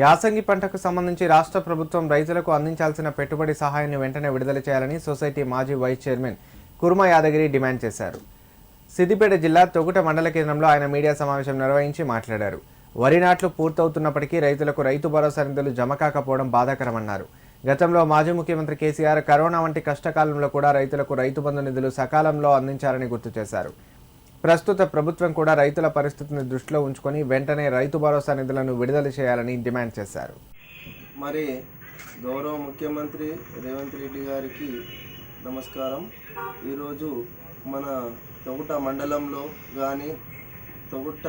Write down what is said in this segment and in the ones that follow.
యాసంగి పంటకు సంబంధించి రాష్ట్ర ప్రభుత్వం రైతులకు అందించాల్సిన పెట్టుబడి సహాయాన్ని వెంటనే విడుదల చేయాలని సొసైటీ మాజీ vice chairman Kurma Yadagiri demand చేశారు. సిద్దిపేట జిల్లా తొగుట మండల కేంద్రంలో ఆయన మీడియా సమావేశం నిర్వహించి మాట్లాడారు. వరి నాట్లు పూర్తవుతున్నప్పటికీ రైతులకు రైతు భరోసా నిధులు జమ కాకపోవడం బాధాకరమన్నారు. గతంలో మాజీ ముఖ్యమంత్రి కేసీఆర్ కరోనా వంటి కష్టకాలంలో కూడా రైతులకు రైతు బంధు నిధులు సకాలంలో అందించారని గుర్తు చేశారు. ప్రస్తుత ప్రభుత్వం కూడా రైతుల పరిస్థితిని దృష్టిలో ఉంచుకొని వెంటనే రైతు భరోసా నిధులను విడుదల చేయాలని డిమాండ్ చేశారు. మరి గౌరవ ముఖ్యమంత్రి రేవంత్ రెడ్డి గారికి నమస్కారం. ఈరోజు మన తొగుట మండలంలో కానీ తొగుట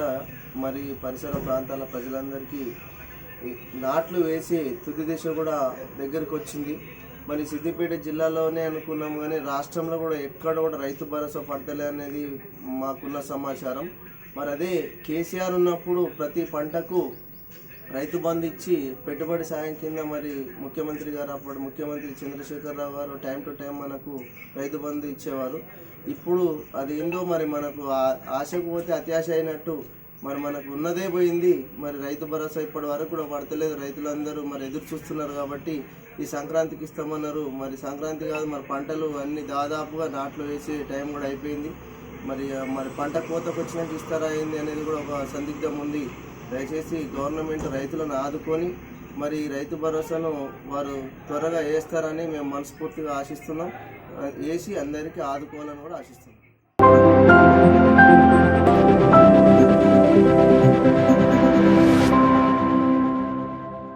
మరి పరిసర ప్రాంతాల ప్రజలందరికీ నాట్లు వేసి తుది దిశ కూడా దగ్గరికి వచ్చింది మరి సిద్దిపేట జిల్లాలోనే అనుకున్నాం కానీ రాష్ట్రంలో కూడా ఎక్కడ కూడా రైతు భరోసా పడతలే అనేది మాకున్న సమాచారం. మరి అదే కేసీఆర్ ఉన్నప్పుడు ప్రతి పంటకు రైతు బంధు ఇచ్చి పెట్టుబడి సాయం కింద మరి ముఖ్యమంత్రి గారు అప్పుడు ముఖ్యమంత్రి చంద్రశేఖరరావు గారు టైం టు టైం మనకు రైతు బంధు ఇచ్చేవారు. ఇప్పుడు అది ఏందో మరి మనకు ఆ- ఆశకు పోతే అత్యాశ అయినట్టు మరి మనకు ఉన్నదే పోయింది. మరి రైతు భరోసా ఇప్పటి వరకు కూడా పడతలేదు. రైతులందరూ మరి ఎదురు చూస్తున్నారు కాబట్టి ఈ సంక్రాంతికి ఇస్తామన్నారు. మరి సంక్రాంతి కాదు మరి పంటలు అన్ని దాదాపుగా నాట్లు వేసే టైం కూడా అయిపోయింది. మరి మరి పంట కోతకు వచ్చినాక ఇస్తారా ఏంది అనేది కూడా ఒక సందిగ్ధం ఉంది. దయచేసి గవర్నమెంట్ రైతులను ఆదుకొని మరి రైతు భరోసాను వారు త్వరగా వేస్తారని మేము మనస్ఫూర్తిగా ఆశిస్తున్నాం. వేసి అందరికీ ఆదుకోవాలని కూడా ఆశిస్తున్నాం.